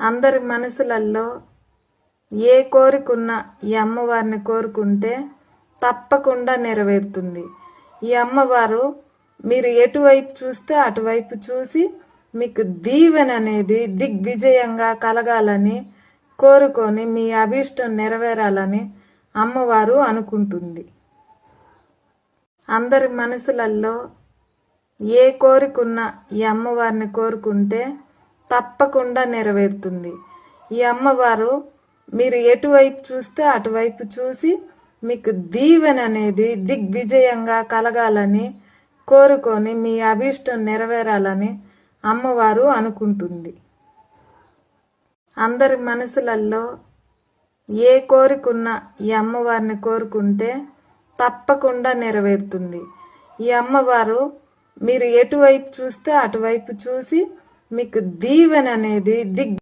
అందరి మనసులల్లో ఏ కోరికున్నా ఈ అమ్మవారిని కోరుకుంటే తప్పకుండా నెరవేరుతుంది. ఈ అమ్మవారు మీరు ఎటువైపు చూస్తే అటువైపు చూసి మీకు దీవెన అనేది దిగ్విజయంగా కలగాలని కోరుకొని మీ అభీష్టం నెరవేరాలని అమ్మవారు అనుకుంటుంది. అందరి మనసులల్లో ఏ కోరికున్నా ఈ అమ్మవారిని కోరుకుంటే తప్పకుండా నెరవేరుతుంది. ఈ అమ్మవారు మీరు ఎటువైపు చూస్తే అటువైపు చూసి మీకు దీవెన అనేది దిగ్విజయంగా కలగాలని కోరుకొని మీ అభీష్టం నెరవేరాలని అమ్మవారు అనుకుంటుంది. అందరి మనసులలో ఏ కోరికున్నా ఈ అమ్మవారిని కోరుకుంటే తప్పకుండా నెరవేరుతుంది. ఈ అమ్మవారు మీరు ఎటువైపు చూస్తే అటువైపు చూసి మీకు దీవెన అనేది దిగ్